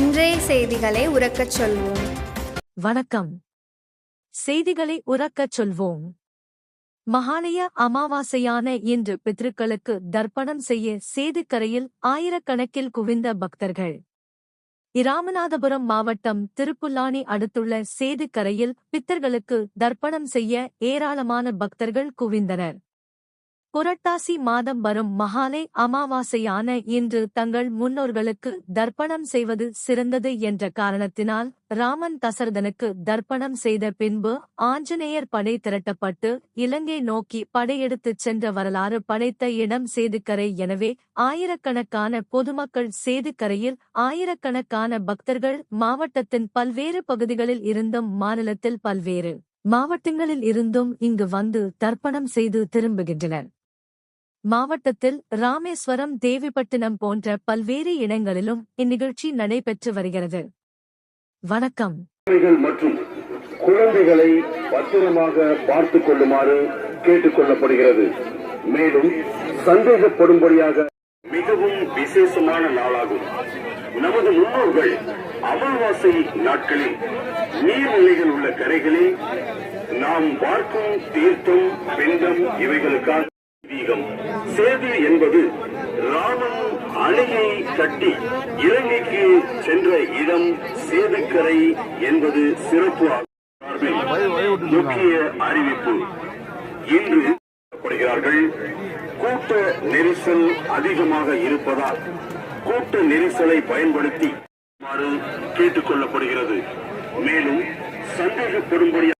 இன்றைய செய்திகளை உறக்கச் சொல்வோம். வணக்கம். செய்திகளை உறக்கச் சொல்வோம். மகாலய அமாவாசையான இன்று பித்ருக்களுக்கு தர்ப்பணம் செய்ய சேதுக்கரையில் ஆயிரக்கணக்கில் குவிந்த பக்தர்கள். இராமநாதபுரம் மாவட்டம் திருப்புல்லானி அடுத்துள்ள சேதுக்கரையில் பித்தர்களுக்கு தர்ப்பணம் செய்ய ஏராளமான பக்தர்கள் குவிந்தனர். புரட்டாசி மாதம் வரும் மகாலை அமாவாசையான இன்று தங்கள் முன்னோர்களுக்கு தர்ப்பணம் செய்வது சிறந்தது என்ற காரணத்தினால் ராமன் தசரதனுக்கு தர்ப்பணம் செய்த பின்பு ஆஞ்சநேயர் படை திரட்டப்பட்டு இலங்கை நோக்கி படையெடுத்துச் சென்ற வரலாறு படைத்த இடம் சேதுக்கரை. எனவே ஆயிரக்கணக்கான பொதுமக்கள் சேதுக்கரையில் ஆயிரக்கணக்கான பக்தர்கள் மாவட்டத்தின் பல்வேறு பகுதிகளில் இருந்தும் மாநிலத்தில் பல்வேறு மாவட்டங்களில் இருந்தும் இங்கு வந்து தர்ப்பணம் செய்து திரும்புகின்றனர். மாவட்டத்தில் ராமேஸ்வரம் தேவிப்பட்டினம் போன்ற பல்வேறு இடங்களிலும் இந்நிகழ்ச்சி நடைபெற்று வருகிறது. வணக்கம். மற்றும் குழந்தைகளை பத்திரமாக பார்த்துக் கொள்ளுமாறு கேட்டுக் கொள்ளப்படுகிறது. மேலும் சந்தேகப்படும்படியாக மிகவும் விசேஷமான நாளாகும். நமது முன்னோர்கள் அமாவாசை நாட்களில் நீர்நிலைகள் உள்ள கரைகளில் நாம் பார்க்கும் தீர்த்தம் பிண்டம் இவைகளுக்காக தெய்வீகம். சேது என்பது ராமன் அணையை கட்டி இலங்கைக்கு சென்ற இடம் சேதுக்கரை என்பது சிறப்பு முக்கிய அறிவிப்பு. இன்று கூட்ட நெரிசல் அதிகமாக இருப்பதால் கூட்ட நெரிசலை பயன்படுத்தி கேட்டுக் கொள்ளப்படுகிறது மேலும் சந்தேகப்படும்படியாக